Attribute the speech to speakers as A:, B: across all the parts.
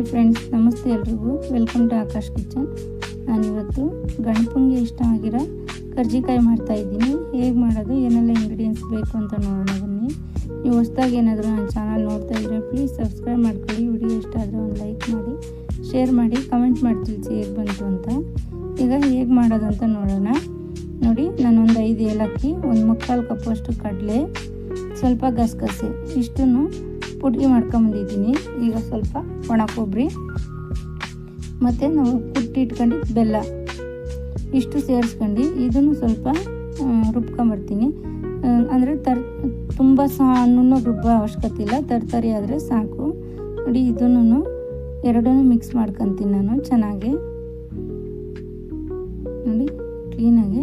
A: Hi friends, ನಮಸ್ತೆ ಎಲ್ರಿಗೂ. Welcome to Akash kitchen ನಾನಿವತ್ತು ಗಣಪಂಗೆ ಇಷ್ಟ ಆಗಿರೋ ಕರ್ಜಿಕಾಯಿ ಮಾಡ್ತಾಯಿದ್ದೀನಿ ಹೇಗೆ ಮಾಡೋದು, ಏನೆಲ್ಲ ಇಂಗ್ರೀಡಿಯೆಂಟ್ಸ್ ಬೇಕು ಅಂತ ನೋಡೋಣ ಬನ್ನಿ. ನೀವು ಹೊಸ್ದಾಗಿ ಏನಾದರೂ ನನ್ನ ಚಾನಲ್ ನೋಡ್ತಾ ಇದ್ರೆ ಪ್ಲೀಸ್ ಸಬ್ಸ್ಕ್ರೈಬ್ ಮಾಡ್ಕೊಳ್ಳಿ. ವಿಡಿಯೋ ಇಷ್ಟ ಆದರೆ ಒಂದು ಲೈಕ್ ಮಾಡಿ ಶೇರ್ ಮಾಡಿ ಕಮೆಂಟ್ ಮಾಡಿ ತಿಳಿಸಿ ಹೇಗೆ ಬಂತು ಅಂತ. ಈಗ ಹೇಗೆ ಮಾಡೋದು ಅಂತ ನೋಡೋಣ. ನೋಡಿ, ನಾನೊಂದು ಐದು ಏಲಕ್ಕಿ, ಒಂದು ಮುಕ್ಕಾಲು ಕಪ್ಪಷ್ಟು ಕಡಲೆ, ಸ್ವಲ್ಪ ಗಸಗಸೆ, ಇಷ್ಟನ್ನು ಪುಡಿ ಮಾಡ್ಕೊಂಬಂದಿದ್ದೀನಿ. ಈಗ ಸ್ವಲ್ಪ ಒಣ ಕೊಬ್ಬರಿ, ಮತ್ತು ನಾವು ಕುಟ್ಟಿ ಇಟ್ಕೊಂಡು ಬೆಲ್ಲ ಇಷ್ಟು ಸೇರಿಸ್ಕೊಂಡು ಇದನ್ನು ಸ್ವಲ್ಪ ರುಬ್ಕೊಂಬರ್ತೀನಿ. ಅಂದರೆ ತರ್, ತುಂಬ ಸಣ್ಣ ರುಬ್ಬ ಅವಶ್ಯಕತೆ ಇಲ್ಲ. ತರ್ತರಿ ಆದರೆ ಸಾಕು. ನೋಡಿ ಇದನ್ನು ಎರಡನ್ನೂ ಮಿಕ್ಸ್ ಮಾಡ್ಕೊತೀನಿ ನಾನು ಚೆನ್ನಾಗಿ. ನೋಡಿ ಕ್ಲೀನಾಗಿ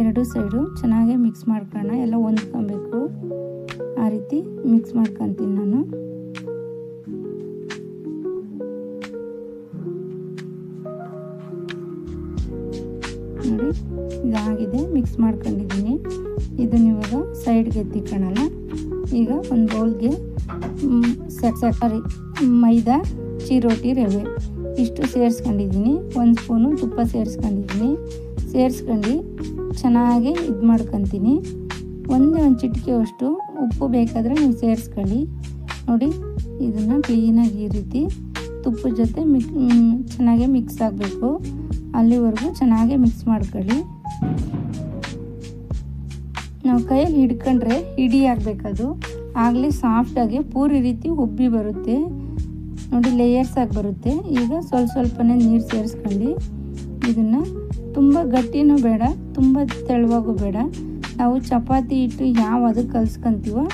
A: ಎರಡು ಸೈಡು ಚೆನ್ನಾಗಿ ಮಿಕ್ಸ್ ಮಾಡ್ಕೊಳ್ಳೋಣ. ಎಲ್ಲ ಹೊಂದ್ಕೊಬೇಕು. ಆ ರೀತಿ ಮಿಕ್ಸ್ ಮಾಡ್ಕೊತೀನಿ ನಾನು. ನೋಡಿ ಇದಾಗಿದೆ ಮಿಕ್ಸ್ ಮಾಡ್ಕೊಂಡಿದ್ದೀನಿ. ಇದನ್ನ ಇವಾಗ ಸೈಡ್ಗೆ ಎತ್ತಿಕೊಳ್ಳೋಣ. ಈಗ ಒಂದು ಬೌಲ್ಗೆ ಸಕ್ಕರೆ ಮೈದಾ ಚಿರೋಟಿ ರವೆ. ಇಷ್ಟು ಸೇರಿಸ್ಕೊಂಡಿದ್ದೀನಿ. ಒಂದು ಸ್ಪೂನು ತುಪ್ಪ ಸೇರಿಸ್ಕೊಂಡಿದ್ದೀನಿ. ಸೇರಿಸ್ಕೊಂಡು ಚೆನ್ನಾಗಿ ಇದು ಮಾಡ್ಕೊತೀನಿ. ಒಂದೇ ಒಂದು ಚಿಟಿಕೆಯಷ್ಟು ಉಪ್ಪು ಬೇಕಾದರೆ ನೀವು ಸೇರಿಸ್ಕೊಳ್ಳಿ. ನೋಡಿ, ಇದನ್ನು ಕ್ಲೀನಾಗಿ ಈ ರೀತಿ ತುಪ್ಪದ ಜೊತೆ ಮಿಕ್ ಚೆನ್ನಾಗಿ ಮಿಕ್ಸ್ ಆಗಬೇಕು. ಅಲ್ಲಿವರೆಗೂ ಚೆನ್ನಾಗಿ ಮಿಕ್ಸ್ ಮಾಡ್ಕೊಳ್ಳಿ. ನಾವು ಕೈಯಲ್ಲಿ ಹಿಡ್ಕೊಂಡ್ರೆ ಹಿಡಿ ಆಗಬೇಕದು. ಆಗಲೇ ಸಾಫ್ಟಾಗಿ ಪೂರಿ ರೀತಿ ಉಬ್ಬಿ ಬರುತ್ತೆ. ನೋಡಿ ಲೇಯರ್ಸ್ ಆಗಿ ಬರುತ್ತೆ. ಈಗ ಸ್ವಲ್ಪ ಸ್ವಲ್ಪನೇ ನೀರು ಸೇರಿಸ್ಕೊಂಡು ಇದನ್ನು ತುಂಬ ಗಟ್ಟಿನೂ ಬೇಡ, ತುಂಬ ತೆಳುವಾಗೂ ಬೇಡ. ನಾವು ಚಪಾತಿ ಹಿಟ್ಟು ಯಾವ ಅದಕ್ಕೆ ಕಲಿಸ್ಕೊಂತೀವೋ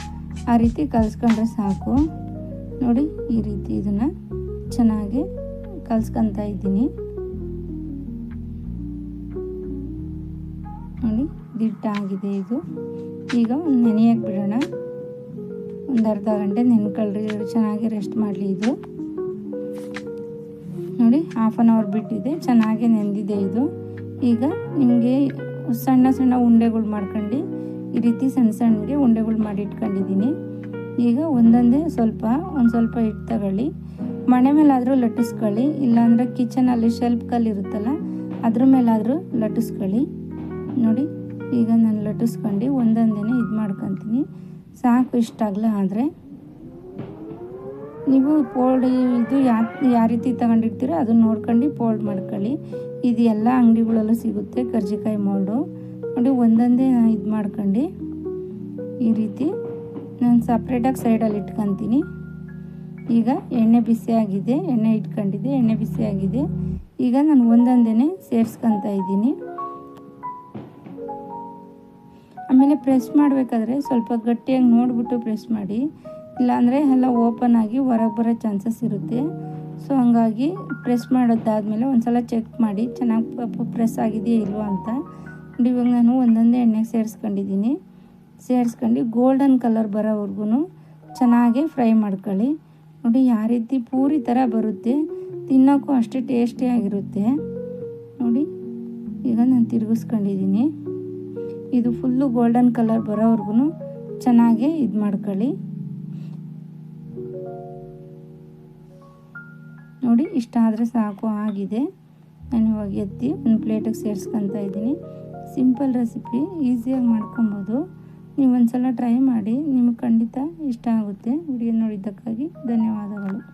A: ಆ ರೀತಿ ಕಲಿಸ್ಕೊಂಡ್ರೆ ಸಾಕು. ನೋಡಿ ಈ ರೀತಿ ಇದನ್ನು ಚೆನ್ನಾಗಿ ಕಲಿಸ್ಕೊತಾ ಇದ್ದೀನಿ. ನೋಡಿ, ದಿಟ್ಟಾಗಿದೆ ಇದು. ಈಗ ಒಂದು ನೆನೆಯಕ್ಕೆ ಬಿಡೋಣ. ಒಂದು ಅರ್ಧ ಗಂಟೆ ನೆನ್ಕೊಳ್ರಿ, ಚೆನ್ನಾಗಿ ರೆಸ್ಟ್ ಮಾಡಲಿ ಇದು. ನೋಡಿ ಹಾಫ್ ಆನ್ ಅವರ್ ಬಿಟ್ಟಿದೆ. ಚೆನ್ನಾಗಿ ನೆಂದಿದೆ ಇದು. ಈಗ ನಿಮಗೆ ಸಣ್ಣ ಸಣ್ಣ ಉಂಡೆಗಳು ಮಾಡ್ಕೊಂಡು, ಈ ರೀತಿ ಸಣ್ಣ ಸಣ್ಣಗೆ ಉಂಡೆಗಳು ಮಾಡಿ ಇಟ್ಕೊಂಡಿದ್ದೀನಿ ಈಗ ಒಂದೊಂದೇ ಸ್ವಲ್ಪ, ಒಂದು ಸ್ವಲ್ಪ ಹಿಟ್ಟು ತಗೊಳ್ಳಿ. ಮಣೆ ಮೇಲಾದರೂ ಲಟ್ಟಿಸ್ಕೊಳ್ಳಿ. ಇಲ್ಲಾಂದರೆ ಕಿಚನಲ್ಲಿ ಶೆಲ್ಫ್ ಕಲ್ಲಿ ಇರುತ್ತಲ್ಲ, ಅದ್ರ ಮೇಲಾದರೂ ಲಟ್ಟಿಸ್ಕೊಳ್ಳಿ. ನೋಡಿ, ಈಗ ನಾನು ಲಟ್ಟಿಸ್ಕೊಂಡು ಒಂದೊಂದೇ ಇದು ಮಾಡ್ಕೊತೀನಿ. ಸಾಕು ಇಷ್ಟ ಆಗಲ್ಲ ಆದರೆ. ನೀವು ಪೋಲ್ಡ್ ಇದು ಯಾ ಯಾವ ರೀತಿ ತಗೊಂಡಿರ್ತೀರೋ ಅದನ್ನ ನೋಡ್ಕೊಂಡು ಪೋಲ್ಡ್ ಮಾಡ್ಕೊಳ್ಳಿ. ಇದು ಎಲ್ಲ ಅಂಗಡಿಗಳಲ್ಲೂ ಸಿಗುತ್ತೆ, ಕರ್ಜಿಕಾಯಿ ಮೋಲ್ಡು ನೋಡಿ, ಒಂದೊಂದೇ ಇದು ಮಾಡ್ಕೊಂಡು ಈ ರೀತಿ ನಾನು ಸಪ್ರೇಟಾಗಿ ಸೈಡಲ್ಲಿ ಇಟ್ಕೊತೀನಿ. ಈಗ ಎಣ್ಣೆ ಬಿಸಿಯಾಗಿದೆ ಎಣ್ಣೆ ಇಟ್ಕೊಂಡಿದ್ದೆ, ಎಣ್ಣೆ ಬಿಸಿಯಾಗಿದೆ ಈಗ ನಾನು ಒಂದೊಂದೇ ಸೇರಿಸ್ಕೊತಾ ಇದ್ದೀನಿ. ಆಮೇಲೆ ಪ್ರೆಸ್ ಮಾಡಬೇಕಾದ್ರೆ ಸ್ವಲ್ಪ ಗಟ್ಟಿಯಾಗಿ ನೋಡಿಬಿಟ್ಟು ಪ್ರೆಸ್ ಮಾಡಿ. ಇಲ್ಲಾಂದರೆ ಎಲ್ಲ ಓಪನ್ ಆಗಿ ಹೊರಗೆ ಬರೋ ಚಾನ್ಸಸ್ ಇರುತ್ತೆ. ಸೊ ಹಂಗಾಗಿ ಪ್ರೆಸ್ ಮಾಡೋದಾದಮೇಲೆ ಒಂದು ಸಲ ಚೆಕ್ ಮಾಡಿ, ಚೆನ್ನಾಗಿ ಪ್ರೆಸ್ ಆಗಿದೆಯಾ ಇಲ್ವಾ ಅಂತ. ನೋಡಿ ಇವಾಗ ನಾನು ಒಂದೊಂದೇ ಎಣ್ಣೆಗೆ ಸೇರಿಸ್ಕೊಂಡಿದ್ದೀನಿ. ಸೇರಿಸ್ಕೊಂಡು ಗೋಲ್ಡನ್ ಕಲರ್ ಬರೋವರೆಗೂ ಚೆನ್ನಾಗೆ ಫ್ರೈ ಮಾಡ್ಕೊಳ್ಳಿ. ನೋಡಿ ಯಾವ ರೀತಿ ಪೂರಿ ಥರ ಬರುತ್ತೆ. ತಿನ್ನೋಕ್ಕೂ ಅಷ್ಟೇ ಟೇಸ್ಟಿಯಾಗಿರುತ್ತೆ ನೋಡಿ, ಈಗ ನಾನು ತಿರುಗಿಸ್ಕೊಂಡಿದ್ದೀನಿ. ಇದು ಫುಲ್ಲು ಗೋಲ್ಡನ್ ಕಲರ್ ಬರೋವರೆಗೂ ಚೆನ್ನಾಗೆ ಇದು ಮಾಡ್ಕೊಳ್ಳಿ ನೋಡಿ, ಇಷ್ಟ ಆದರೆ ಸಾಕು, ಆಗಿದೆ. ನಾನು ಇವಾಗ ಎತ್ತಿ ಒಂದು ಪ್ಲೇಟಿಗೆ ಸೇರಿಸ್ಕೊತಾ ಇದ್ದೀನಿ. ಸಿಂಪಲ್ ರೆಸಿಪಿ ಈಸಿಯಾಗಿ ಮಾಡ್ಕೊಬೋದು. ನೀವು ಒಂದು ಸಲ ಟ್ರೈ ಮಾಡಿ, ನಿಮಗೆ ಖಂಡಿತ ಇಷ್ಟ ಆಗುತ್ತೆ. ವಿಡಿಯೋ ನೋಡಿದ್ದಕ್ಕಾಗಿ ಧನ್ಯವಾದಗಳು.